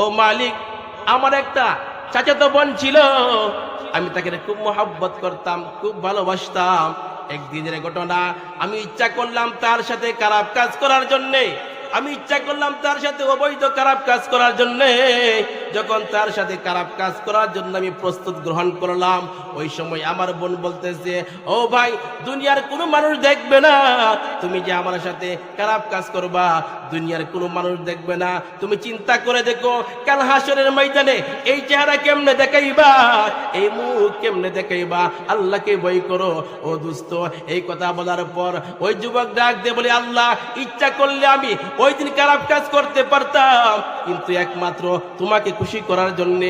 ও মালিক, আমার একটা চাচাতো বোন ছিল। আমি তাকে খুব মোহাব্বত করতাম, খুব ভালোবাসতাম। একদিনের ঘটনা আমি ইচ্ছা করলাম তার সাথে খারাপ কাজ করার জন্যে। আমি ইচ্ছা করলাম তার সাথে অবৈধ খারাপ কাজ করার জন্য। যখন তার সাথে খারাপ কাজ করার জন্য আমি প্রস্তুত গ্রহণ করলাম, ওই সময় আমার বোন বলতেছে, ও ভাই, দুনিয়ার কোনো মানুষ দেখবে না। তুমি যে আমার সাথে খারাপ কাজ করবা, দুনিয়ার কোনো মানুষ দেখবে না। তুমি চিন্তা করে দেখো, কাল হাসরের ময়দানে এই চেহারা কেমনে দেখাইবা? এই মুখ কেমনে দেখাইবা? আল্লাহকে বই করো। ও দুস্থ, এই কথা বলার পর ওই যুবক ডাক দিয়ে বলে, আল্লাহ, ইচ্ছা করলে আমি ওই দিন খারাপ কাজ করতে পারতাম। কিন্তু একমাত্র তোমাকে খুশি করার জন্য,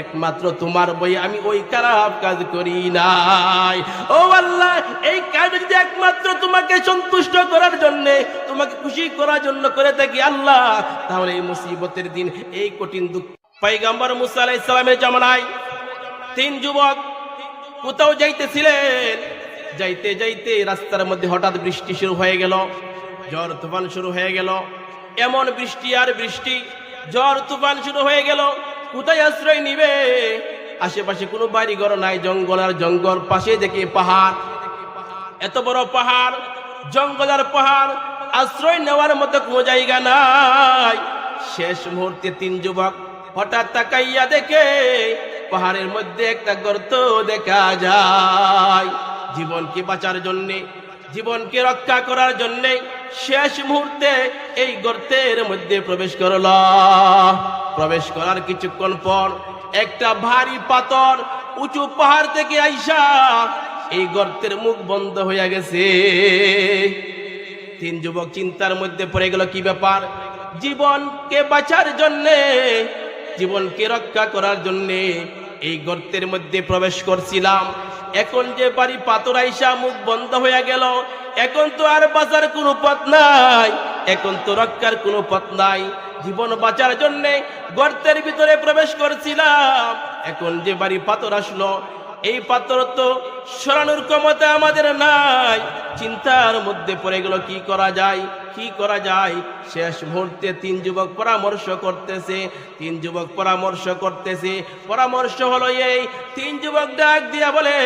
একমাত্র তোমার বই আমি ওই খারাপ কাজ করি নাই। ও আল্লাহ, এই কাজ যদি একমাত্র তোমাকে সন্তুষ্ট করার জন্য, তোমাকে খুশি করার জন্য করে থাকি আল্লাহ, তাহলে এই মুসিবতের দিন, এই কঠিন দুঃখ। পাইগাম্বর মুসা আলাইহিস সালামের জামানায় তিন যুবক কোথাও যাইতেছিলেন? যাইতে যাইতে রাস্তার মধ্যে হঠাৎ বৃষ্টি শুরু হয়ে গেল, ঝড় তুফান শুরু হয়ে গেল। এমন বৃষ্টি আর বৃষ্টি, ঝড়, তুফান শুরু হয়ে গেল। কোথায় আশ্রয় নিবে? আশেপাশে কোনো বাড়ি ঘর নাই, জঙ্গল আর জঙ্গল পাশে দেখে পাহাড়। এত বড় পাহাড়, জঙ্গল আর পাহাড়, আশ্রয় নেওয়ার মতো কোনো জায়গা নাই। শেষ মুহূর্তে তিন যুবক হঠাৎ তাকাইয়া দেখে, পাহাড়ের মধ্যে একটা গর্ত দেখা যায়। জীবনকে বাঁচার জন্যে জীবনকে রক্ষা করার জন্যে শেষ মুহূর্তে এই গর্তের মধ্যে প্রবেশ করল। প্রবেশ করার কিছুক্ষণ পর একটা ভারী পাথর উঁচু পাহাড় থেকে আইসা এই গর্তের মুখ বন্ধ হইয়া গেছে। তিন যুবক চিন্তার মধ্যে পড়ে গেল, কি ব্যাপার? জীবনকে বাঁচার জন্যে, জীবনকে রক্ষা করার জন্যে এই গর্তের মধ্যে প্রবেশ করছিলাম। এখন যে বাড়ি পাতরাইসা মুখ বন্ধ হয়ে গেল, এখন তো আর বাঁচার কোনো পথ নাই, এখন তো রক্ষার কোনো পথ নাই। জীবন বাঁচার জন্যে গর্তের ভিতরে প্রবেশ করছিলাম, এখন যে বাড়ি পাথর আসলো, এই পাথর তো সরানোর ক্ষমতা আমাদের নাই। চিন্তার মধ্যে পড়ে গেল, কি করা যায়, কি করা যায়? শেষ মুহূর্তে তিন যুবক পরামর্শ করতেছে, তিন যুবক পরামর্শ করতেছে। পরামর্শ হলো এই, তিন যুবক ডাক দিয়া বলে,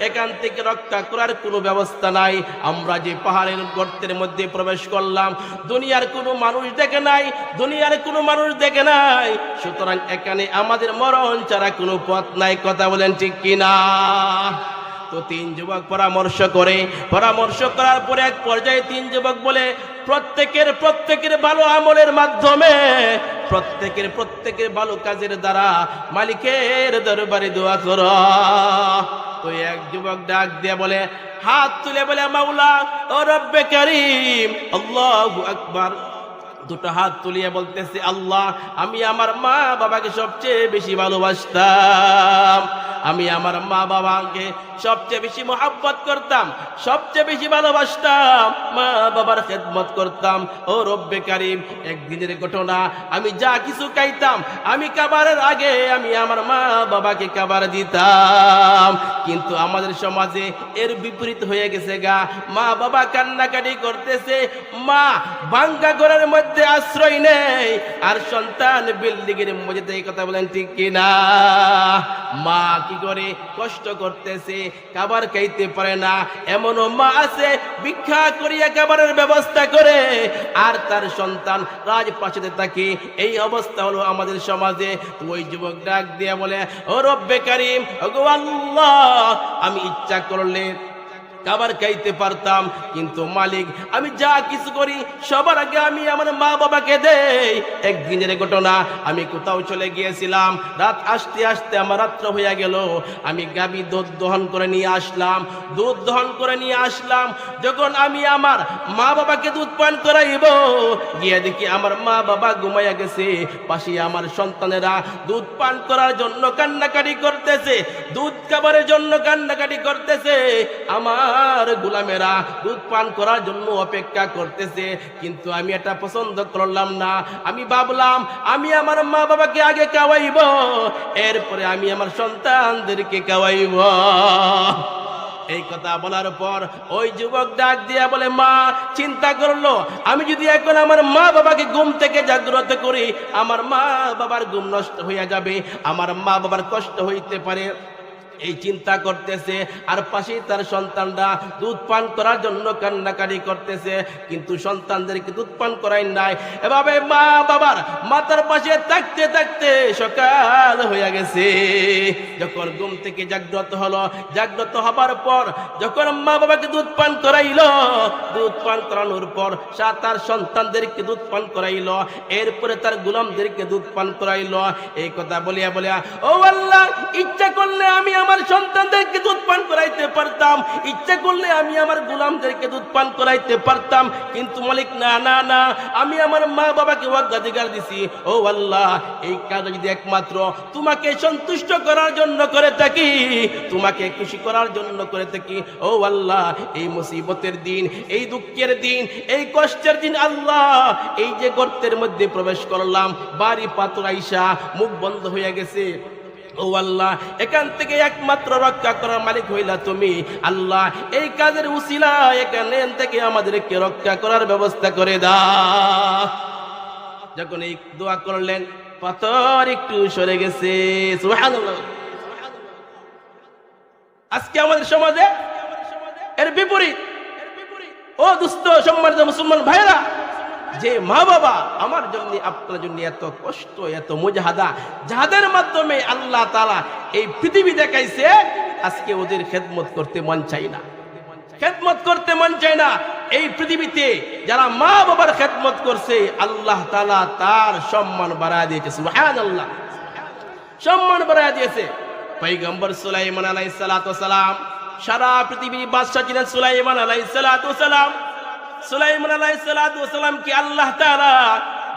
এখান থেকে রক্ষা করার কোনো ব্যবস্থা নাই। আমরা যে পাহাড়ের গর্তের মধ্যে প্রবেশ করলাম, দুনিয়ার কোনো মানুষ দেখে নাই, দুনিয়ার কোনো মানুষ দেখে নাই। সুতরাং এখানে আমাদের মরণ ছাড়া কোনো পথ নাই। কথা বলেন ঠিক কিনা? তো তিন যুবক পরামর্শ করে, পরামর্শ করার পরে এক পর্যায়ে তিন যুবক বলে, প্রত্যেকের প্রত্যেকের ভালো আমলের মাধ্যমে, প্রত্যেকের প্রত্যেকের ভালো কাজের দ্বারা মালিকের দরবারে দোয়া কর। তো এক যুবক ডাক দিয়ে বলে, হাত তুলে বলে, মাওলা, ও রব্বে করিম, আল্লাহু আকবার। দুটো হাত তুলিয়ে বলতেছে, আল্লাহ, আমি আমার মা বাবাকে সবচেয়ে বেশি ভালোবাসতাম। আমি আমার মা বাবাকে সবচেয়ে বেশি মোহাব্বত করতাম, সবচেয়ে বেশি ভালোবাসতাম, মা বাবার খেদমত করতাম। ও রব্বে কারিম, একদিনের ঘটনা, আমি যা কিছু খাইতাম, আমি কাবারের আগে আমি আমার মা বাবাকে খাবার দিতাম। কিন্তু আমাদের সমাজে এর বিপরীত হয়ে গেছে গা। মা বাবা কান্নাকাটি করতেছে, মা বাঙ্গা ঘরের মধ্যে আশ্রয় নেই, আর সন্তান বিল্ডিং এর মধ্যে কথা বলেন ঠিক কিনা? মা কি করে কষ্ট করতেছে? খাবার খাইতে পারে না। এমনও মা আছে, ভিক্ষা করিয়া খাবারের ব্যবস্থা করে, আর তার সন্তান রাজপ্রাসাদে থাকে। এই অবস্থা হলো আমাদের সমাজে। ওই যুবক ডাক দিয়ে বলে, ও রব্বে কারিম আল্লাহ, আমি ইচ্ছা করলে খাবার খাইতে পারতাম, কিন্তু মালিক, আমি যা কিছু করি, সবার আগে আমি আমার মা বাবাকে দেই। একদিনের ঘটনা, আমি কোথাও চলে গিয়েছিলাম, রাত আসতে আসতে আমার রাত্র হইয়া গেল। আমি গাবি দুধ দহন করে নিয়ে আসলাম, দুধ দহন করে নিয়ে আসলাম, যখন আমি আমার মা বাবাকে দুধ পান করাইব, গিয়ে দেখি আমার মা বাবা ঘুমাইয়া গেছে। পাশে আমার সন্তানেরা দুধ পান করার জন্য কান্নাকাটি করতেছে, দুধ খাবারের জন্য কান্নাকাটি করতেছে। আমার গোলামেরা দুধ পান করার জন্য অপেক্ষা করতেছে। কিন্তু আমি এটা পছন্দ করলাম না। আমি ভাবলাম, আমি আমার মা বাবাকে আগে খাওয়াইব, এরপরে আমি আমার সন্তানদেরকে খাওয়াইব। এই কথা বলার পর ওই যুবক ডাক দিয়া বলে, মা, চিন্তা করল। আমি যদি এখন আমার মা বাবাকে ঘুম থেকে জাগ্রত করি, আমার মা বাবার ঘুম নষ্ট হইয়া যাবে। আমার মা বাবার কষ্ট হইতে পারে। এই চিন্তা করতেছে, আর পাশেই তার সন্তানরা দুধ পান করার জন্য কান্নাকাটি করতেছে, কিন্তু সন্তানদেরকে দুধ পান করাই নাই। এভাবে মা বাবার মাথার পাশে থাকতে থাকতে সকাল হয়ে গেছে। যখন ঘুম থেকে জাগ্রত হলো, জাগ্রত হবার পর যখন মা বাবাকে দুধ পান করাইলো, দুধ পান করানোর পর সা তার সন্তানদেরকে দুধ পান করাইলো, এরপরে তার গুলামদেরকে দুধ পান করাইলো। এই কথা বলিয়া বলিয়া, ও আল্লাহ, ইচ্ছা করলে আমি আমার সন্তানদেরকে দুধ পান করাইতে পারতাম। ইচ্ছা করলে আমি আমার গুলামদেরকে দুধ পান করাইতে পারতাম। কিন্তু মালিক, না না না, আমি আমার মা বাবাকে অগ্রাধিকার দিছি। ও আল্লাহ, এই কাজ যদি একমাত্র তোমাকে সন্তুষ্ট করার জন্য করে থাকি, তোমাকে খুশি করার জন্য করে থাকি, ও আল্লাহ, এই মুসিবতের দিন, এই দুঃখের দিন, এই কষ্টের দিন আল্লাহ, এই যে গর্তের মধ্যে প্রবেশ করলাম, বাড়ি পাথর আইসা মুখ বন্ধ হয়ে গেছে। ও আল্লাহ, এখান থেকে একমাত্র রক্ষা করার মালিক হইলা তুমি। আল্লাহ, এই কাজের উসিলা এখানে থেকে আমাদেরকে রক্ষা করার ব্যবস্থা করে দাও যখন এই দোয়া করলেন, পাথর একটু সরে গেছে। আজকে আমাদের সমাজে এর বিপরীত। ও দুস্থ, সম্মানিত মুসলমান ভাইরা যে মা বাবা আমার জন্য, আপনার জন্য এত কষ্ট, এত মুজাহাদা, যাদের মাধ্যমে আল্লাহ তালা এই পৃথিবী দেখাইছে, আজকে ওদের খেদমত করতে মন চাই না। খেদমত করতে মন চায় না। এই পৃথিবীতে যারা মা বাবার খেদমত করছে, আল্লাহ তালা তার সম্মান বাড়ায় দিয়েছে। সুবহানাল্লাহ। সম্মান বাড়ায় দিয়েছে। পৈগম্বর সুলাইমান সালাতু সালাম, সারা পৃথিবীর বাদশা ছিলেন সুলাইমান সালাতু সালাম। সুলাইমান সালাম আল্লাহ তাআলা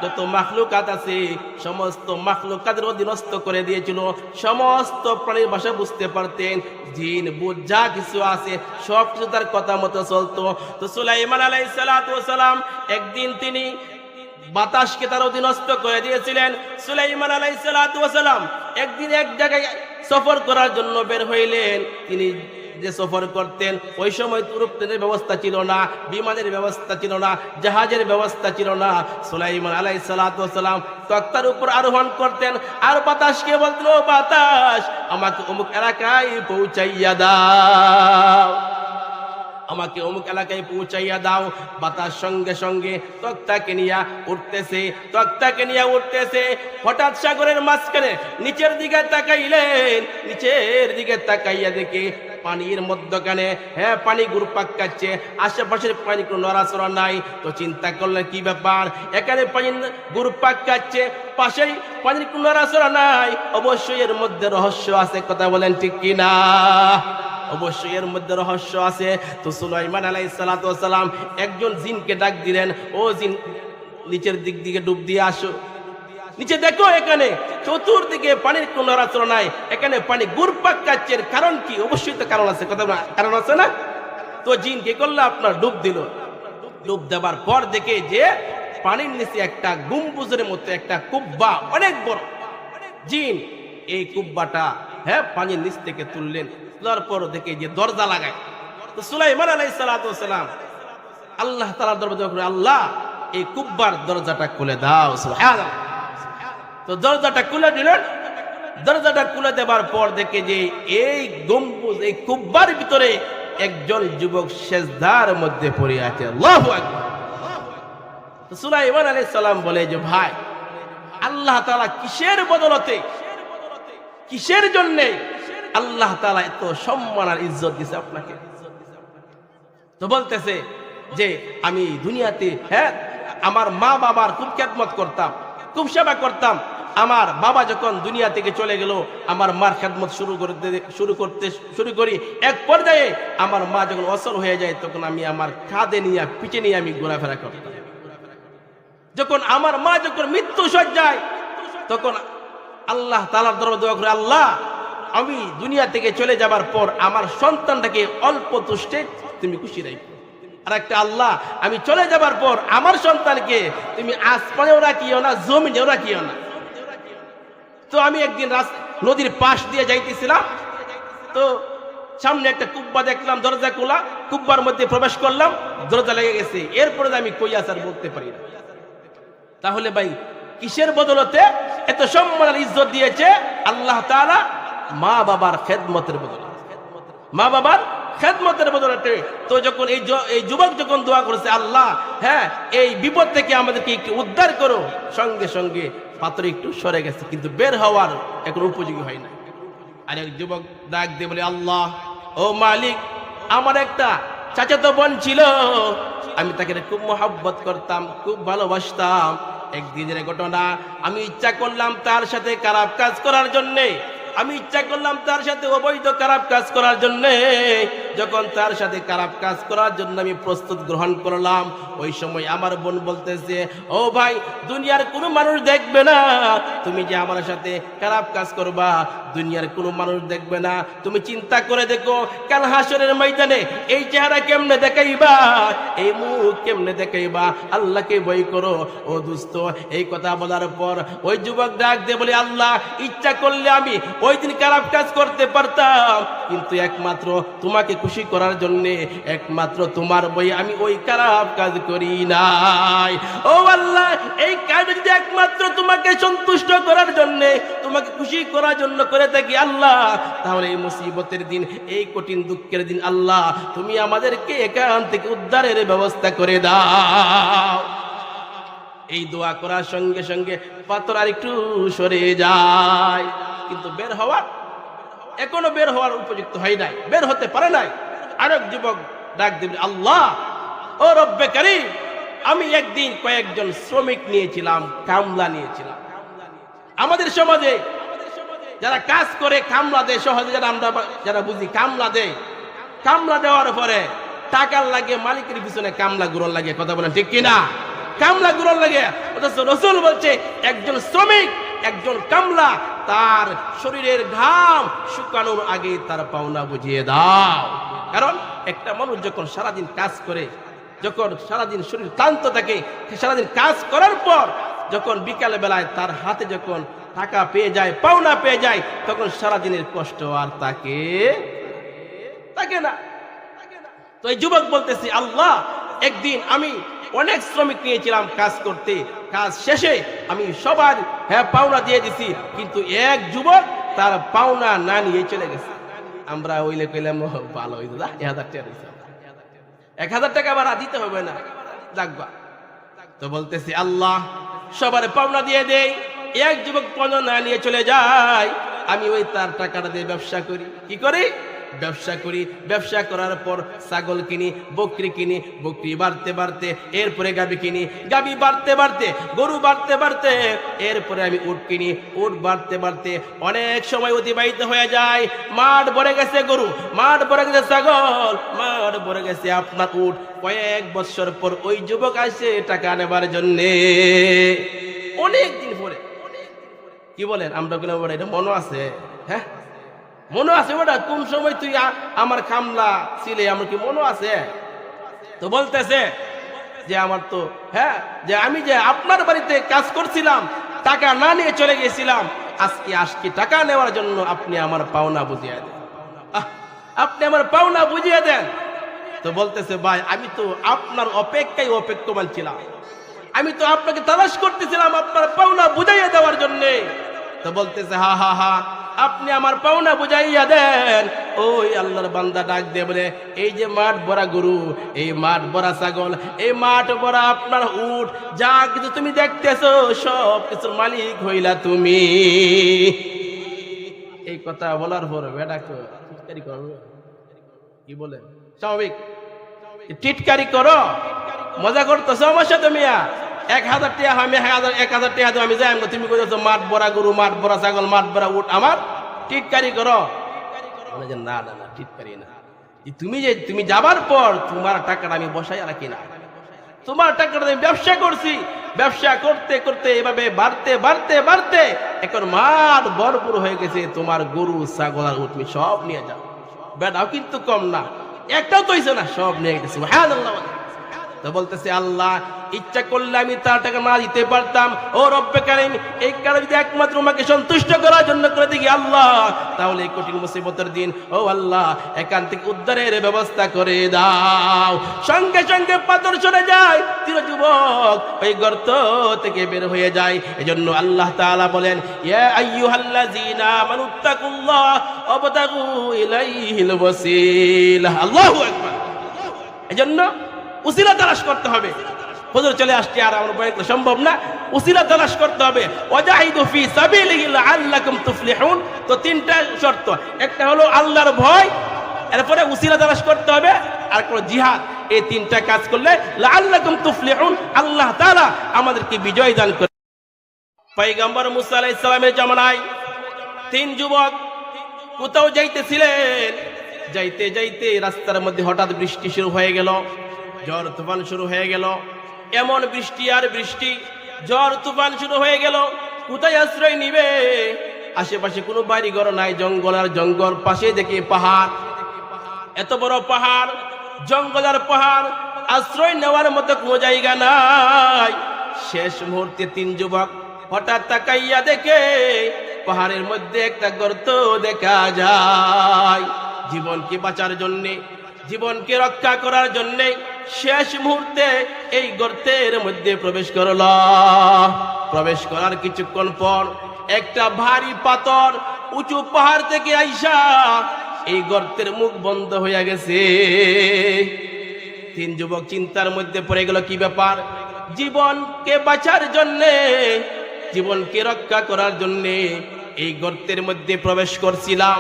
যত মাখলুকাত আছে, সমস্ত মাখলুকাতের অধীনস্থ করে দিয়েছিল। সমস্ত প্রাণীর ভাষা বুঝতে পারতেন, জিন বুধ যা কিছু আছে, সব কিছু তার কথা মতো চলতো। তো সুলাইমান আলাইহিস সালাতু সালাম একদিন তিনি বাতাসকে তার অধীনস্থ করে দিয়েছিলেন। সুলাইমান ওয়াসালাম একদিন এক জায়গায় সফর করার জন্য বের হইলেন। তিনি যে সফর করতেন, ওই সময় তুরুপ্তেনের ব্যবস্থা ছিল না, বিমানের ব্যবস্থা ছিল না, জাহাজের ব্যবস্থা ছিল না। সুলাইমান আলাই সালাম তক্তার উপর আরোহণ করতেন, আর বাতাসকে বলতেন ও বাতাস? আমাকে অমুক এলাকায় পৌঁছাইয়া দাও। আমাকে অমুক এলাকায় পৌঁছাইয়া দাও। বাতাস সঙ্গে সঙ্গে তক্তাকে নিয়ে উঠতেছে, তক্তাকে নিয়ে উঠতেছে। হঠাৎ সাগরের মাঝখানে নিচের দিকে তাকাইলেন, নিচের দিকে তাকাইয়া দেখে পানির মধ্যখানে। হ্যাঁ পানি ঘুরপাক কাচ্ছে আশেপাশের পানি কোনো নড়াচড়া নাই। তো চিন্তা করলেন কি ব্যাপার? এখানে পানি ঘুরপাক কাচ্ছে পাশেই পানির কোনো নড়াচড়া নাই। অবশ্যই এর মধ্যে রহস্য আছে, কথা বলেন ঠিক কিনা? অবশ্যই এর মধ্যে রহস্য আছে। তো সুলাইমান আলাই সালাম একজন জিনকে ডাক দিলেন, ও জিন, নিচের দিক দিকে ডুব দিয়ে আসো। নিচে দেখো এখানে, চতুর্দিকে পানির কোন নড়াচড়া নাই। এখানে পানি গুরপাক কাচ্ছে কারণ কি? অবশ্যই তো কারণ আছে। কথা কারণ আছে না? তো জিন কি করল? আপনার ডুব দিল। ডুব দেবার পর দেখে যে পানির নিচে একটা গুম্বুজের মতো একটা কুব্বা অনেক বড়। জিন, এই কুব্বাটা হ্যাঁ পানির নিচ থেকে তুললেন। তোলার পর দেখে যে দরজা লাগায়। তো সুলাইমান আলাই সালাম, আল্লাহ তালা দরজা আল্লাহ, এই কুব্বার দরজাটা খুলে দাও। সুবহানাল্লাহ। তো দরজাটা খুলে দিলেন। দরজাটা খুলে দেবার পর দেখে যে এই গম্বুজ, এই কুব্বার ভিতরে একজন যুবক শেষদার মধ্যে পড়ে আছে। আল্লাহু আকবার। সুলাইমান আলাইহিস সালাম বলে যে, ভাই, আল্লাহ তাআলা কিসের বদলতে, কিসের জন্যে আল্লাহ তাআলা এত সম্মান আর ইজ্জত দিছে আপনাকে? তো বলতেছে যে, আমি দুনিয়াতে হ্যাঁ আমার মা বাবার খুব খেদমত করতাম, খুব সেবা করতাম আমার বাবা যখন দুনিয়া থেকে চলে গেল, আমার মার খেদমত শুরু করতে শুরু করতে, শুরু করি। এক পর্যায়ে আমার মা যখন অসল হয়ে যায়, তখন আমি আমার কাঁধে নিয়ে, পিঠে নিয়ে আমি ঘোরাফেরা করতাম। যখন আমার মা যখন মৃত্যু সজ্জায় তখন আল্লাহ তালার দরবার দোয়া করে, আল্লাহ, আমি দুনিয়া থেকে চলে যাবার পর আমার সন্তানটাকে অল্প তুষ্টে তুমি খুশি রাখো আর একটা আল্লাহ, আমি চলে যাবার পর আমার সন্তানকে তুমি আসমানেও রাখিও না, জমিনেও রাখিও না। তো আমি একদিন নদীর পাশ দিয়ে যাইতেছিলাম, তো সামনে একটা কুব্বা দেখলাম, দরজা খোলা, কুব্বার মধ্যে প্রবেশ করলাম, দরজা লেগে গেছে। এরপরে আমি কই আসার বলতে পারি না। তাহলে ভাই, কিসের বদলতে এত সম্মান আর ইজ্জত দিয়েছে আল্লাহ তাআলা? মা বাবার খেদমতের বদলে। মা বাবার খেদমতের বদলাতে তো যখন এই এই যুবক যখন দোয়া করেছে, আল্লাহ হ্যাঁ এই বিপদ থেকে আমাদেরকে একটু উদ্ধার করো। সঙ্গে সঙ্গে পাত্র একটু সরে গেছে, কিন্তু বের হওয়ার এখন উপযোগী হয় না আর এক যুবক ডাক দিয়ে বলে, আল্লাহ, ও মালিক, আমার একটা চাচাতো বোন ছিল। আমি তাকে খুব মহাব্বত করতাম, খুব ভালোবাসতাম। একদিনের ঘটনা, আমি ইচ্ছা করলাম তার সাথে খারাপ কাজ করার জন্যে, আমি ইচ্ছা করলাম তার সাথে অবৈধ খারাপ কাজ করার জন্যে যখন তার সাথে খারাপ কাজ করার জন্য আমি প্রস্তুত গ্রহণ করলাম, ওই সময় আমার বোন বলতেছে, ও ভাই, দুনিয়ার কোনো মানুষ দেখবে না। তুমি যে আমার সাথে খারাপ কাজ করবা, দুনিয়ার কোনো মানুষ দেখবে না। তুমি চিন্তা করে দেখো, কাল হাসরের ময়দানে এই চেহারা কেমনে দেখাইবা? এই মুখ কেমনে দেখাইবা? আল্লাহকে বই করো। ও দুস্থ এই কথা বলার পর ওই যুবক ডাক দিয়ে বলে, আল্লাহ, ইচ্ছা করলে আমি ওই দিন খারাপ কাজ করতে পারতাম। কিন্তু একমাত্র তোমাকে খুশি করার জন্য একমাত্র তোমার বই আমি ওই খারাপ কাজ করি নাই। ও আল্লাহ, এই কাজ যদি একমাত্র তোমাকে সন্তুষ্ট করার জন্য, তোমাকে খুশি করার জন্য করে থাকি আল্লাহ, তাহলে এই মুসিবতের দিন, এই কঠিন দুঃখের দিন আল্লাহ, তুমি আমাদেরকে এখান থেকে উদ্ধারের ব্যবস্থা করে দাও। এই দোয়া করার সঙ্গে সঙ্গে পাথর আর একটু সরে যায়। কিন্তু বের হওয়ার এখনও বের হওয়ার উপযুক্ত হয় নাই, বের হতে পারে নাই। আরেক যুবক ডাক দিবে আল্লাহ, ও রব্বে আমি একদিন কয়েকজন শ্রমিক নিয়েছিলাম, কামলা নিয়েছিলাম। আমাদের সমাজে যারা কাজ করে, কামলা দেয়, সহজে যারা আমরা যারা বুঝি কামলা দেয়। কামলা দেওয়ার পরে টাকার লাগে, মালিকের পিছনে কামলা গুরন লাগে, কথা বলেন ঠিক কিনা? কামলা গুরন লাগে, অথচ রসুল বলছে, একজন শ্রমিক একজন কামলা, তার শরীরের ঘাম শুকানোর আগে তার পাওনা বুঝিয়ে দাও। কারণ একটা মানুষ যখন সারাদিন কাজ করে, যখন সারাদিন শরীর ক্লান্ত থাকে, সারাদিন কাজ করার পর যখন বিকাল বেলায় তার হাতে যখন টাকা পেয়ে যায়, পাওনা পেয়ে যায়, তখন সারাদিনের কষ্ট আর তাকে থাকে না। তো এই যুবক বলতেছি, আল্লাহ, একদিন আমি অনেক শ্রমিক নিয়েছিলাম কাজ করতে। কাজ শেষে আমি সবার হ্যাঁ পাওনা দিয়ে দিছি। কিন্তু এক যুবক তার পাওনা না নিয়ে চলে গেছে। আমরা ওইলে কইলাম ভালো হইতো এক হাজার টাকা। এক হাজার টাকা আবার দিতে হবে না। লাগবা তো বলতেছি, আল্লাহ সবার পাওনা দিয়ে দেই। এক যুবক পাওনা না নিয়ে চলে যায়। আমি ওই তার টাকাটা দিয়ে ব্যবসা করি। কি করি? ব্যবসা করি, ব্যবসা করার পর ছাগল কিনি, বকরি কিনি, বকরি বাড়তে বাড়তে, এরপরে গাবি কিনি, গাবি বাড়তে বাড়তে, গরু বাড়তে বাড়তে, এরপরে আমি উট কিনি, উট বাড়তে বাড়তে অনেক সময় অতিবাহিত হয়ে যায়। মাঠ ভরে গেছে গরু, মাঠ ভরে গেছে ছাগল, মাঠ ভরে গেছে আপনার উট। কয়েক বছর পর ওই যুবক আসে টাকা নেবার জন্যে। অনেক দিন পরে কি বলেন, আমরা এটা মনে আছে? হ্যাঁ? মনে আছে ওটা কোন সময় তুই আমার কামলা ছিলে? আমার কি মনে আছে? তো বলতেছে যে আমার তো হ্যাঁ যে আমি যে আপনার বাড়িতে কাজ করছিলাম, টাকা না নিয়ে চলে গেছিলাম, আজকে আজকে টাকা নেওয়ার জন্য আপনি আমার পাওনা বুঝিয়ে দেন। আপনি আমার পাওনা বুঝিয়ে দেন। তো বলতেছে, ভাই, আমি তো আপনার অপেক্ষায় অপেক্ষমান ছিলাম। আমি তো আপনাকে তালাশ করতেছিলাম আপনার পাওনা বুঝাইয়া দেওয়ার জন্যে। তো বলতেছে, হা হা হা আপনি আমার পাওনা বুঝাইয়া দেন। ওই আল্লাহর বান্দা ডাক দিয়ে বলে, এই যে মাঠ বড়া গরু, এই মাঠ বড়া ছাগল, এই মাঠ বড়া আপনার উট, যা কিছু তুমি দেখতেছো, সব কিছুর মালিক হইলা তুমি। এই কথা বলার পর বেটা টিটকারি কি বলে? স্বাভাবিক। টিটকারি করো। মজা করতেছো আমার সাথে মিয়া? এক হাজার টাকা আমি এক হাজার এক হাজার টাকা আমি যাই তুমি কইতেছো, মাঠ বড়া গরু, মাঠ বড়া ছাগল, মাঠ বড়া উঠ আমার টিটকারি করো। না না না, টিটকারি না। তুমি যে, তুমি যাবার পর তোমার টাকাটা আমি বসাই রাখি না। তোমার টাকাটা আমি ব্যবসা করছি। ব্যবসা করতে করতে, এভাবে বাড়তে বাড়তে বাড়তে এখন মাঠ ভরপুর হয়ে গেছে। তোমার গরু, ছাগল আর উঠ তুমি সব নিয়ে যাও। বেটাও কিন্তু কম না। একটাও তো না, সব নিয়ে গেছে। হ্যাঁ তো বলতেছে, আল্লাহ, ইচ্ছা করলে আমি তার টাকা না দিতে পারতাম। ও রব্বে কারিম, এই কারণে যদি একমাত্র আমাকে সন্তুষ্ট করার জন্য করে দেখি, আল্লাহ, তাহলে এই কঠিন মুসিবতের দিন, ও আল্লাহ, এখান থেকে উদ্ধারের ব্যবস্থা করে দাও। সঙ্গে সঙ্গে পাথর সরে যায় তির যুবক ওই গর্ত থেকে বের হয়ে যায়। এজন্য আল্লাহ তাআলা বলেন, ইয়া আইয়ুহাল্লাযীনা আমানুত্তাকুল্লাহ ওয়াবতাগু ইলাইহিল ওয়াসিলা। আল্লাহু আকবার। এজন্য উসিলা তালাশ করতে হবে। হুজুর চলে আসছে, আর আমার করা সম্ভব না। উসিলা তালাশ করতে হবে। ওয়াজাহিদু ফি সাবিলিহি লাআল্লাকুম তুফলিহুন। তো তিনটা শর্ত। একটা হলো আল্লাহর ভয়, এরপরে উসিলা তালাশ করতে হবে। আর কোন জিহাদ। এই তিনটা কাজ করলে লাআল্লাকুম তুফলিহুন, আল্লাহ তাআলা আমাদেরকে বিজয় দান করে। পয়গম্বর মুসা আলাইহিস সালামের জামানায় তিন যুবক কোথাও যাইতেছিলেন? যাইতে যাইতে রাস্তার মধ্যে হঠাৎ বৃষ্টি শুরু হয়ে গেল। ঝড় তুফান শুরু হয়ে গেল। এমন বৃষ্টি আর বৃষ্টি, ঝড় তুফান শুরু হয়ে গেল। কোথায় আশ্রয় নিবে? আশেপাশে কোনো বাড়ি ঘর নাই, জঙ্গল আর জঙ্গল পাশে দেখে পাহাড়। এত বড় পাহাড়, জঙ্গল আর পাহাড়, আশ্রয় নেওয়ার মতো কোনো জায়গা নাই। শেষ মুহূর্তে তিন যুবক হঠাৎ তাকাইয়া দেখে, পাহাড়ের মধ্যে একটা গর্ত দেখা যায়। জীবনকে বাঁচার জন্যে, জীবনকে রক্ষা করার জন্যে শেষ মুহূর্তে এই গর্তের মধ্যে প্রবেশ করল। প্রবেশ করার কিছুক্ষণ পর একটা ভারী পাথর উঁচু পাহাড় থেকে আইসা এই গর্তের মুখ বন্ধ হইয়া গেছে। তিন যুবক চিন্তার মধ্যে পড়ে গেল, কি ব্যাপার? জীবনকে বাঁচার জন্যে, জীবনকে রক্ষা করার জন্যে এই গর্তের মধ্যে প্রবেশ করছিলাম।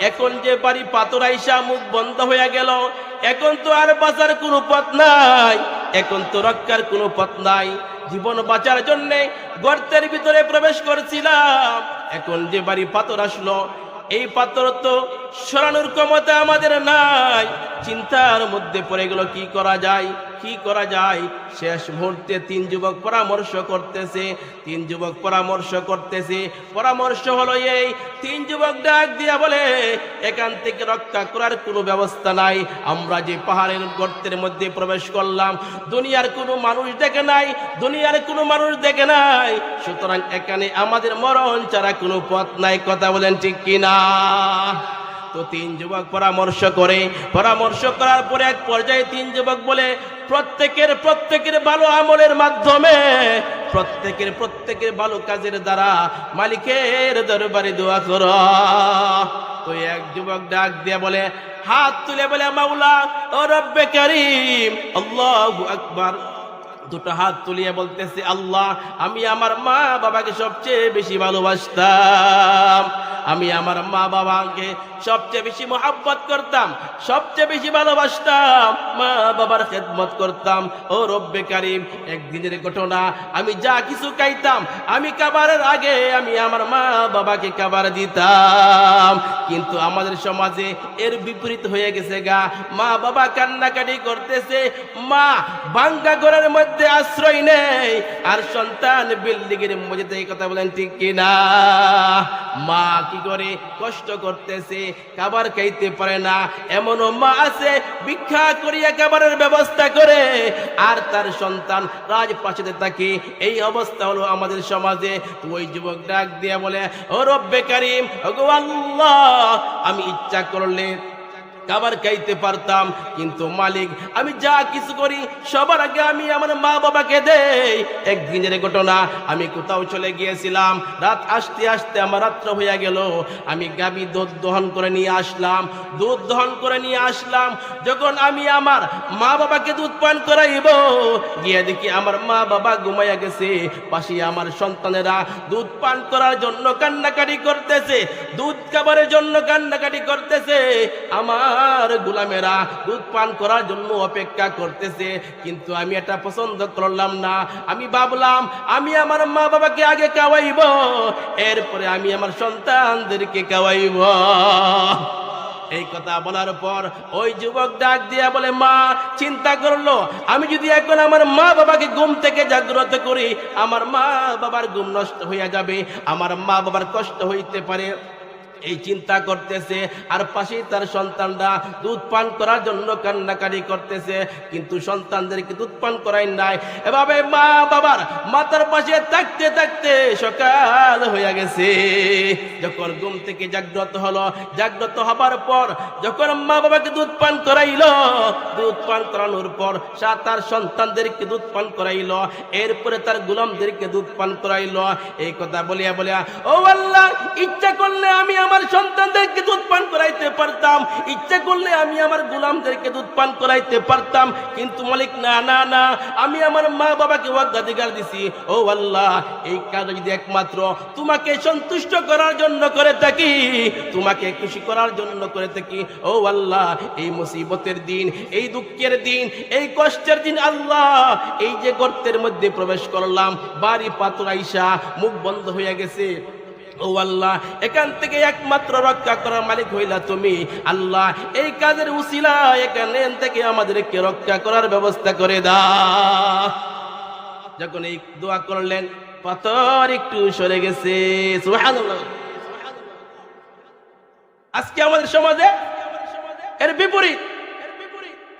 এখন যে বাড়ি পাথর আইসা মুখ বন্ধ হইয়া গেল এখন তো আর বাঁচার কোনো পথ নাই, এখন তো রক্ষার কোনো পথ নাই। জীবন বাঁচার জন্যে গর্তের ভিতরে প্রবেশ করছিলাম। এখন যে বাড়ি পাথর আসলো, এই পাথর তো সরানোর ক্ষমতা আমাদের নাই। চিন্তার মধ্যে পড়ে গেল, কি করা যায়? কি করা যায়? শেষ মুহূর্তে তিন যুবক পরামর্শ করতেছে, তিন যুবক পরামর্শ করতেছে। পরামর্শ হলো এই, তিন যুবক ডাক দিয়া বলে, এখান থেকে রক্ষা করার কোনো ব্যবস্থা নাই। আমরা যে পাহাড়ের গর্তের মধ্যে প্রবেশ করলাম, দুনিয়ার কোনো মানুষ দেখে নাই, দুনিয়ার কোনো মানুষ দেখে নাই। সুতরাং এখানে আমাদের মরণ ছাড়া কোনো পথ নাই। কথা বলেন ঠিক কিনা? তো তিন যুবক পরামর্শ করে, পরামর্শ করার পরে এক পর্যায়ে তিন যুবক বলে, প্রত্যেকের প্রত্যেকের ভালো আমলের মাধ্যমে, প্রত্যেকের প্রত্যেকের ভালো কাজের দ্বারা মালিকের দরবারে দোয়া কর। তো এক যুবক ডাক দিয়ে বলে, হাত তুলে বলে, মাওলা, ও রব্বে করিম, আল্লাহু আকবার। দুটো হাত তুলিয়ে বলতেছে, আল্লাহ, আমি আমার মা বাবাকে সবচেয়ে বেশি ভালোবাসতাম। আমি আমার মা বাবাকে সবচেয়ে বেশি মহাব্বত করতাম, সবচেয়ে বেশি ভালোবাসতাম, মা বাবার খেদমত করতাম। ও রব্বে কারিম, একদিনের ঘটনা, আমি যা কিছু খাইতাম, আমি খাবারের আগে আমি আমার মা বাবাকে খাবার দিতাম। কিন্তু আমাদের সমাজে এর বিপরীত হয়ে গেছে গা। মা বাবা কান্নাকাটি করতেছে, মা বাঙ্গা ঘরের মধ্যে আশ্রয় নেই, আর সন্তান বিল্ডিং এর মধ্যে কথা বলেন ঠিক কিনা? মা কি করে কষ্ট করতেছে, খাবার খাইতে পারে না। এমন মা আছে, ভিক্ষা করিয়া খাবারের ব্যবস্থা করে, আর তার সন্তান রাজপ্রাসাদে থাকে। এই অবস্থা হলো আমাদের সমাজে। ওই যুবক ডাক দিয়ে বলে, ও রব্বে কারিম আমি ইচ্ছা করলে খাবার খাইতে পারতাম, কিন্তু মালিক, আমি যা কিছু করি, সবার আগে আমি আমার মা বাবাকে দেই। একদিনের ঘটনা, আমি কোথাও চলে গিয়েছিলাম, রাত আসতে আসতে আমার রাত্র হইয়া গেল। আমি গাবি দুধ দহন করে নিয়ে আসলাম, দুধ দহন করে নিয়ে আসলাম, যখন আমি আমার মা বাবাকে দুধ পান করাইব, গিয়ে দেখি আমার মা বাবা ঘুমাইয়া গেছে। পাশে আমার সন্তানেরা দুধ পান করার জন্য কান্নাকাটি করতেছে, দুধ খাবারের জন্য কান্নাকাটি করতেছে। আমার গোলামেরা দুধ পান করার জন্য অপেক্ষা করতেছে। কিন্তু আমি এটা পছন্দ করলাম না। আমি ভাবলাম, আমি আমার মা বাবাকে আগে খাওয়াইব, এরপরে আমি আমার সন্তানদেরকে খাওয়াইব। এই কথা বলার পর ওই যুবক ডাক দিয়া বলে, মা, চিন্তা করল, আমি যদি এখন আমার মা বাবাকে ঘুম থেকে জাগ্রত করি, আমার মা বাবার ঘুম নষ্ট হইয়া যাবে, আমার মা বাবার কষ্ট হইতে পারে। এই চিন্তা করতেছে, আর পাশেই তার সন্তানরা দুধ পান করার জন্য কান্নাকারি করতেছে, কিন্তু সন্তানদেরকে দুধ পান করাই নাই। এভাবে মা বাবার মাতার পাশে থাকতে থাকতে সকাল হয়ে গেছে। যখন ঘুম থেকে জাগ্রত হলো, জাগ্রত হবার পর যখন মা বাবাকে দুধ পান করাইলো, দুধ পান করানোর পর সা তার সন্তানদেরকে দুধ পান করাইলো, এরপরে তার গুলামদেরকে দুধ পান করাইলো। এই কথা বলিয়া বলিয়া, ও আল্লাহ, ইচ্ছা করলে আমি আমার সন্তানদেরকে দুধ পান করাইতে পারতাম। ইচ্ছা করলে আমি আমার গোলামদেরকে দুধ পান করাইতে পারতাম। কিন্তু মালিক, না না না, আমি আমার মা বাবাকে অগ্রাধিকার দিছি। ও আল্লাহ, এই কাজ যদি একমাত্র তোমাকে সন্তুষ্ট করার জন্য করে থাকি, তোমাকে খুশি করার জন্য করে থাকি, ও আল্লাহ, এই মুসিবতের দিন, এই দুঃখের দিন, এই কষ্টের দিন আল্লাহ, এই যে গর্তের মধ্যে প্রবেশ করলাম, বাড়ি পাথর আইসা মুখ বন্ধ হয়ে গেছে। ও আল্লাহ, এখান থেকে একমাত্র রক্ষা করার মালিক হইলা তুমি। আল্লাহ, এই কাজের উসিলা এখানে থেকে আমাদেরকে রক্ষা করার ব্যবস্থা করে দাও। যখন এই দোয়া করলেন, পাথর একটু সরে গেছে। আজকে আমাদের সমাজে এর বিপরীত।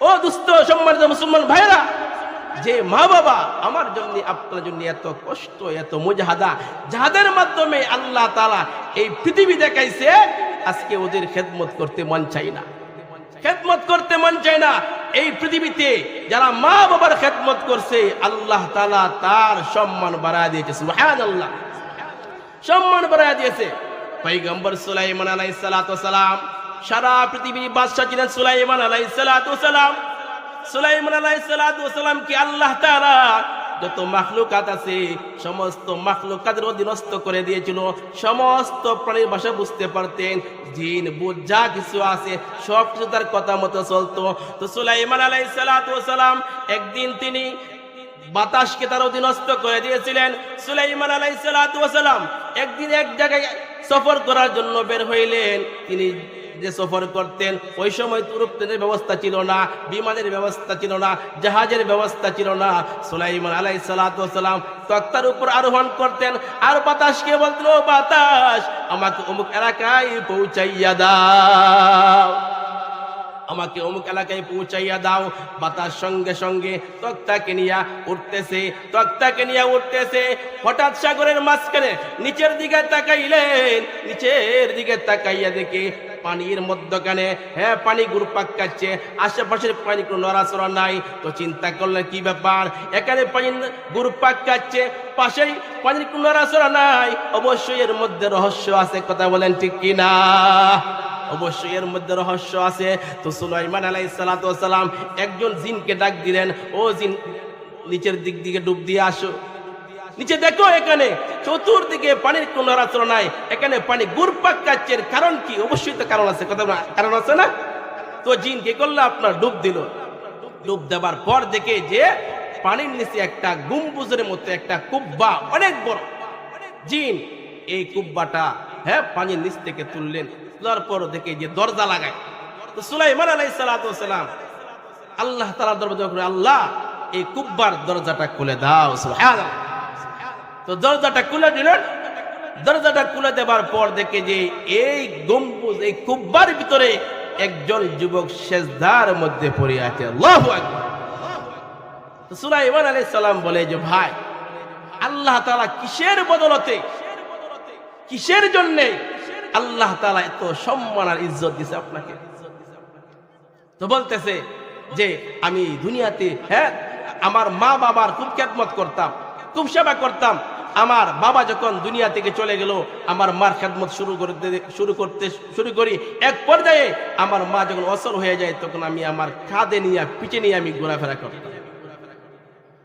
ও দুস্থ, সম্মানিত মুসলমান ভাইরা যে মা বাবা আমার জন্য, আপনার জন্য এত কষ্ট, এত মুজাহাদা, যাদের মাধ্যমে আল্লাহ তালা এই পৃথিবী দেখাইছে, আজকে ওদের খেদমত করতে মন চাই না। খেদমত করতে মন চায় না। এই পৃথিবীতে যারা মা বাবার খেদমত করছে, আল্লাহ তালা তার সম্মান বাড়ায় দিয়েছে, সুবহানাল্লাহ। সম্মান বাড়ায় দিয়েছে। পৈগম্বর সুলাইমান আলাই সালাম, সারা পৃথিবীর বাদশা ছিলেন সুলাইমান আলাই সালাম। সুলাইমান আলাইহিস সালাতু সালাম কি আল্লাহ তাআলা যত মাখলুকাত আছে, সমস্ত মাখলুকাতের অধীনস্থ করে দিয়েছিল, সমস্ত প্রাণীর ভাষা বুঝতে পারতেন, জিন বুধ যা কিছু আছে, সব কিছু তার কথা মতো চলতো। তো সুলাইমান আলাইহিস সালাতু সালাম একদিন তিনি বাতাসকে তার অধীনস্থ করে দিয়েছিলেন। সুলাইমান আলাইসালাম একদিন এক জায়গায় সফর করার জন্য বের হইলেন। তিনি যে সফর করতেন, ওই সময় তুরুপ্তেনের ব্যবস্থা ছিল না, বিমানের ব্যবস্থা ছিল না, জাহাজের ব্যবস্থা ছিল না। সুলাইমান আলাই সালাম তক্তার উপর আরোহণ করতেন, আর বাতাসকে বলতেন ও বাতাস? আমাকে অমুক এলাকায় পৌঁছাইয়া দাও। আমাকে অমুক এলাকায় পৌঁছাইয়া দাও। বাতাস সঙ্গে সঙ্গে তক্তাকে নিয়ে উঠতেছে, তক্তাকে নিয়ে উঠতেছে। হঠাৎ সাগরের মাঝখানে নিচের দিকে তাকাইলেন, নিচের দিকে তাকাইয়া দেখে পানির মধ্যখানে। হ্যাঁ পানি গুরুপাক কাচ্ছে আশেপাশের পানি কোনো নড়াচড়া নাই। তো চিন্তা করলেন কি ব্যাপার? এখানে পানি গুরুপাক কাচ্ছে পাশেই পানির কোনো নড়াচড়া নাই। অবশ্যই এর মধ্যে রহস্য আছে, কথা বলেন ঠিক কিনা? অবশ্যই এর মধ্যে রহস্য আছে। তো সুলাইমান আলাই সালাম একজন জিনকে ডাক দিলেন, ও জিন, নিচের দিক দিকে ডুব দিয়ে আসো। নিচে দেখো এখানে, চতুর্দিকে পানির কোনো নড়াচড়া নাই। এখানে পানি গুরপাক কাচ্ছে কারণ কি? অবশ্যই তো কারণ আছে। কথা কারণ আছে না? তো জিন কি করল? আপনার ডুব দিল। ডুব দেবার পর দেখে যে পানির নিচে একটা গুম্বুজের মতো একটা কুব্বা অনেক বড়। জিন, এই কুব্বাটা হ্যাঁ পানির নিচ থেকে তুললেন। তোলার পর দেখে যে দরজা লাগায়। তো সুলাইমান আলাই সালাম, আল্লাহ তালা দরজা করে আল্লাহ, এই কুব্বার দরজাটা খুলে দাও। সুবহানাল্লাহ। তো দরজাটা খুলে দিলেন। দরজাটা খুলে দেবার পর দেখে যে এই গম্বুজ, এই কুব্বার ভিতরে একজন যুবক শেষদার মধ্যে পড়ে আছে। সুলাইমান আলাইহিস সালাম বলে যে, ভাই, আল্লাহ তাআলা কিসের বদলতে, কিসের জন্য আল্লাহ তাআলা এত সম্মান আর ইজ্জত দিছে আপনাকে? তো বলতেছে যে, আমি দুনিয়াতে হ্যাঁ আমার মা বাবার খুব খেদমত করতাম, খুব সেবা করতাম আমার বাবা যখন দুনিয়া থেকে চলে গেল, আমার মার খেদমত শুরু করতে শুরু করতে, শুরু করি। এক পর্যায়ে আমার মা যখন অসর হয়ে যায়, তখন আমি আমার কাঁধে নিয়ে, পিঠে নিয়ে আমি ঘোরাফেরা করতাম।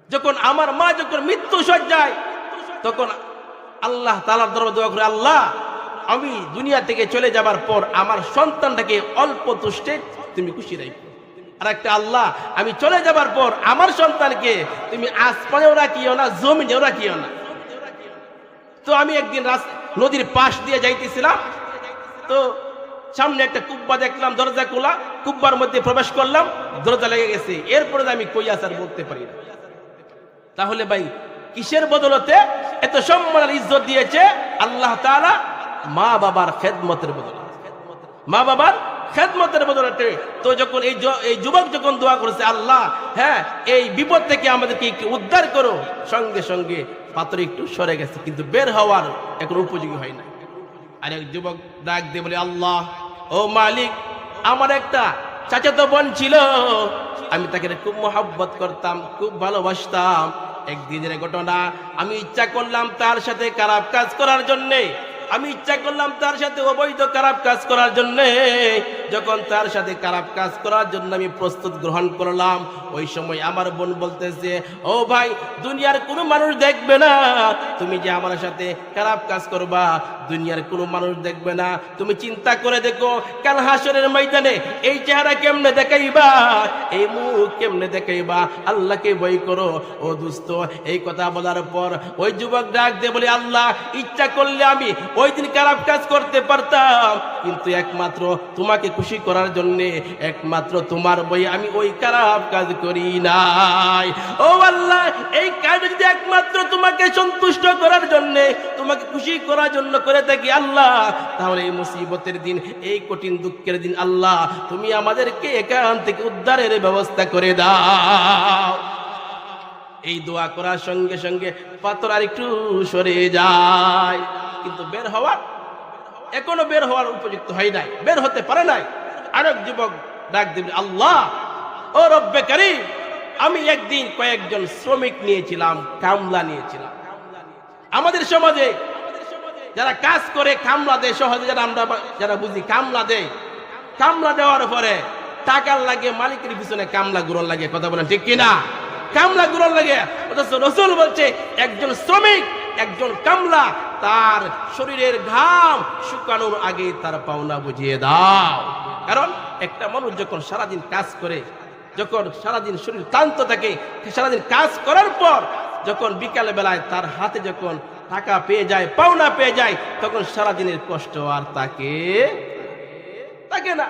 যখন আমার মা যখন মৃত্যু সজ্জায় তখন আল্লাহ তালার দরবার দোয়া করে, আল্লাহ, আমি দুনিয়া থেকে চলে যাবার পর আমার সন্তানটাকে অল্প তুষ্টে তুমি খুশি রাখো। আর একটা আল্লাহ, আমি চলে যাবার পর আমার সন্তানকে তুমি আসমানেও রাখিও না, জমিনেও রাখিও না। তো আমি একদিন নদীর পাশ দিয়ে যাইতেছিলাম, তো সামনে একটা কুব্বা দেখলাম, দরজা খোলা, কুব্বার মধ্যে প্রবেশ করলাম, দরজা লেগে গেছে। এরপরে আমি কই আসার বলতে পারি না। তাহলে ভাই, কিসের বদলতে এত সম্মান আর ইজ্জত দিয়েছে আল্লাহ তাআলা? মা বাবার খেদমতের বদলে। মা বাবার খেদমতের বদলাতে তো যখন এই এই যুবক যখন দোয়া করেছে, আল্লাহ হ্যাঁ এই বিপদ থেকে আমাদেরকে উদ্ধার করো, সঙ্গে সঙ্গে পাথর একটু সরে গেছে, কিন্তু বের হওয়ার এখন উপযোগী হয় না আর এক যুবক ডাক দিয়ে বলে, আল্লাহ, ও মালিক, আমার একটা চাচাতো বোন ছিল। আমি তাকে খুব মহাব্বত করতাম, খুব ভালোবাসতাম। একদিনের ঘটনা আমি ইচ্ছা করলাম তার সাথে খারাপ কাজ করার জন্যে। আমি ইচ্ছা করলাম তার সাথে অবৈধ খারাপ কাজ করার জন্য। যখন তার সাথে খারাপ কাজ করার জন্য আমি প্রস্তুত গ্রহণ করলাম, ওই সময় আমার বোন বলতেছে, ও ভাই, দুনিয়ার কোনো মানুষ দেখবে না। তুমি যে আমার সাথে খারাপ কাজ করবা, দুনিয়ার কোনো মানুষ দেখবে না। তুমি চিন্তা করে দেখো, কাল হাসরের ময়দানে এই চেহারা কেমনে দেখাইবা? এই মুখ কেমনে দেখাইবা? আল্লাহকে বই করো। ও দুস্থ এই কথা বলার পর ওই যুবক ডাক দিয়ে বলে, আল্লাহ, ইচ্ছা করলে আমি ওই দিন খারাপ কাজ করতে পারতাম। কিন্তু একমাত্র তোমাকে খুশি করার জন্য, একমাত্র তোমার বই আমি ওই খারাপ কাজ করি নাই। ও আল্লাহ, এই কাজ যদি একমাত্র তোমাকে সন্তুষ্ট করার জন্য, তোমাকে খুশি করার জন্য করে থাকি আল্লাহ, তাহলে এই মুসিবতের দিন, এই কঠিন দুঃখের দিন আল্লাহ, তুমি আমাদেরকে এখান থেকে উদ্ধারের ব্যবস্থা করে দাও। এই দোয়া করার সঙ্গে সঙ্গে পাথর আর একটু সরে যায়। কিন্তু বের হওয়ার, এখনও বের হওয়ার উপযুক্ত হয় নাই, বের হতে পারে নাই। আরেক যুবক ডাক দিবে আল্লাহ, ও রব্বে আমি একদিন কয়েকজন শ্রমিক নিয়েছিলাম, কামলা নিয়েছিলাম। আমাদের সমাজে যারা কাজ করে, কামলা দেয়, সহজে যারা আমরা যারা বুঝি কামলা দেয়, কামলা দেওয়ার পরে টাকার লাগে, মালিকের পিছনে কামলা গুরন লাগে, কথা বলেন ঠিক কিনা? কামলা গুরন লাগে, অথচ রসুল বলছে, একজন শ্রমিক একজন কামলা, তার শরীরের ঘাম শুকানোর আগে তার পাওনা বুঝিয়ে দাও। কারণ একটা মানুষ যখন সারাদিন কাজ করে, যখন সারাদিন শরীর ক্লান্ত থাকে, সারাদিন কাজ করার পর যখন বিকাল বেলায় তার হাতে যখন টাকা পেয়ে যায়, পাওনা পেয়ে যায়, তখন সারাদিনের কষ্ট আর তাকে তাকে না।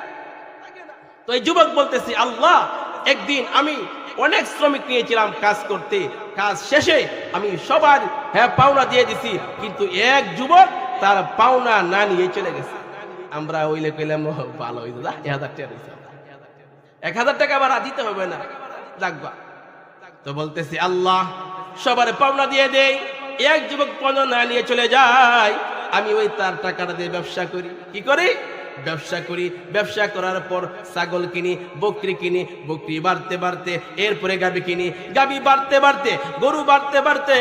তো এই যুবক বলতেছি, আল্লাহ, একদিন আমি অনেক শ্রমিক নিয়েছিলাম কাজ করতে। কাজ শেষে আমি সবার হ্যাঁ পাওনা দিয়ে দিছি। কিন্তু এক যুবক তার পাওনা না নিয়ে চলে গেছে। আমরা ওইলে কইলাম "ও, ভালো হইতো এক হাজার টাকা দিছে এক হাজার টাকা আবার দিতে হবে না। রাখবা তো বলতেছি আল্লাহ সবার পাওনা দিয়ে দেই। এক যুবক পাওনা না নিয়ে চলে যায়। আমি ওই তার টাকাটা দিয়ে ব্যবসা করি। কি করি? ব্যবসা করি, ব্যবসা করার পর ছাগল কিনি, বকরি কিনি, বকরি বাড়তে বাড়তে, এরপরে গাবি কিনি, গাবি বাড়তে বাড়তে, গরু বাড়তে বাড়তে,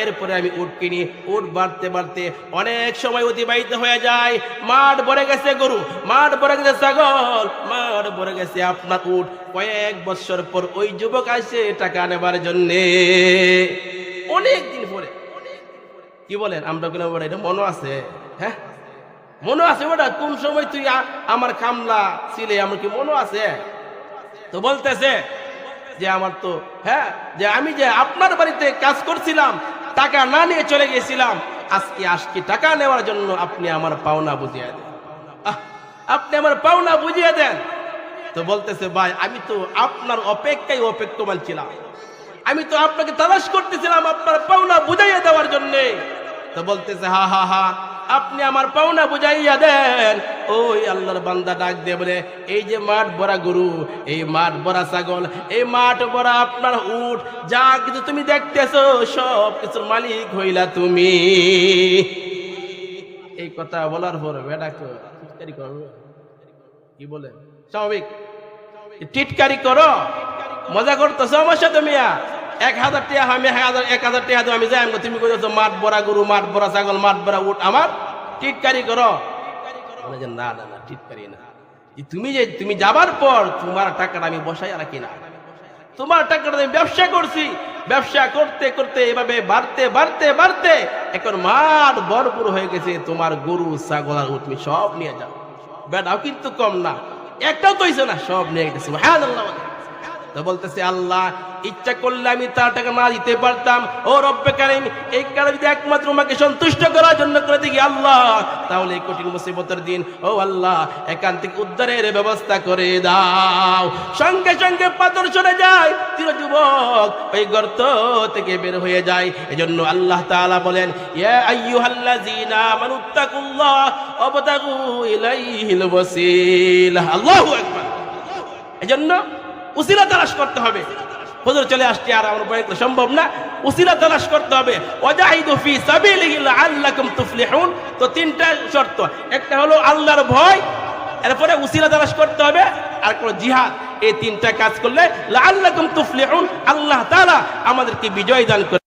এরপরে আমি উট কিনি, উট বাড়তে বাড়তে, অনেক সময় অতিবাহিত হয়ে যায়, মাঠ ভরে গেছে গরু, মাঠ ভরে গেছে ছাগল, মাঠ ভরে গেছে আপনার উট। কয়েক বছর পর ওই যুবক আসে টাকা নেবার জন্যে। অনেক দিন পরে কি বলেন, আমরা কোনো এটা মনে আছে হ্যাঁ? মনে আছে ওটা কোন সময় তুই আমার কামলা ছিলে? আমার কি মনে আছে? তো বলতেছে যে আমার তো হ্যাঁ যে আমি যে আপনার বাড়িতে কাজ করছিলাম, টাকা না নিয়ে চলে গেছিলাম, আজকে আজকে টাকা নেওয়ার জন্য আপনি আমার পাওনা বুঝিয়ে দেন। আপনি আমার পাওনা বুঝিয়ে দেন। তো বলতেছে, ভাই, আমি তো আপনার অপেক্ষায় অপেক্ষমান ছিলাম। আমি তো আপনাকে তালাশ করতেছিলাম আপনার পাওনা বুঝাইয়া দেওয়ার জন্যে। তো বলতেছে, হা হা হা আপনি আমার পাওনা বুঝাইয়া দেন। ওই আল্লাহর বান্দা ডাক দিয়ে বলে এই যে মাঠ ভরা গরু এই মাঠ ভরা ছাগল এই মাঠ ভরা আপনার উট যা কিছু তুমি দেখতেছো সব কিছুর মালিক হইলা তুমি। এই কথা বলার পর কো, টিটকারি করো। কি বলে? স্বাভাবিক। টিটকারি করো? মজা করতেছো আমার সাথে মিয়া? এক হাজার টাকা আমি এক হাজার এক হাজার টাকা আমি যাই, আমি তুমি কইতেছো, মাঠ বড়া গরু, মাঠ বড়া ছাগল, মাঠ বড়া উঠ আমার টিটকারি করো। না না না, টিটকারি না। তুমি যে, তুমি যাবার পর তোমার টাকাটা আমি বসাই রাখি না। তোমার টাকাটা আমি ব্যবসা করছি। ব্যবসা করতে করতে, এভাবে বাড়তে বাড়তে বাড়তে এখন মাঠ ভরপুর হয়ে গেছে, তোমার গরু, ছাগল আর তুমি সব নিয়ে যাও। বেটাও কিন্তু কম না। একটাও তো না, সব নিয়ে গেছে হ্যাঁ তো বলতেছে আল্লাহ ইচ্ছা করলে আমি তার টাকা না দিতে পারতাম। ও রব্বে কারিম, এই কারণে যদি একমাত্র আমাকে সন্তুষ্ট করার জন্য করে দেখি আল্লাহ, তাহলে এই কঠিন মুসিবতের দিন, ও আল্লাহ, এখান থেকে উদ্ধারের ব্যবস্থা করে দাও। সঙ্গে সঙ্গে পাথর চলে যায় তির যুবক ওই গর্ত থেকে বের হয়ে যায়। এজন্য আল্লাহ তাআলা বলেন, ইয়া আইয়ুহাল্লাযীনা আমানুত্তাকুল্লাহ ওয়াবতাগু ইলাইহিল ওয়াসিলা। আল্লাহু আকবার। এজন্য উসিলা তালাশ করতে হবে। হুজুর চলে আসছে আর আমার করা সম্ভব না। উসিলা তালাশ করতে হবে। ফি তুফলিহুন। তো তিনটা শর্ত। একটা হলো আল্লাহর ভয়, এরপরে উসিলা তালাশ করতে হবে। আর কোনো জিহাদ। এই তিনটা কাজ করলে লাআল্লাকুম তুফলিহুন, আল্লাহ তাআলা আমাদেরকে বিজয় দান করে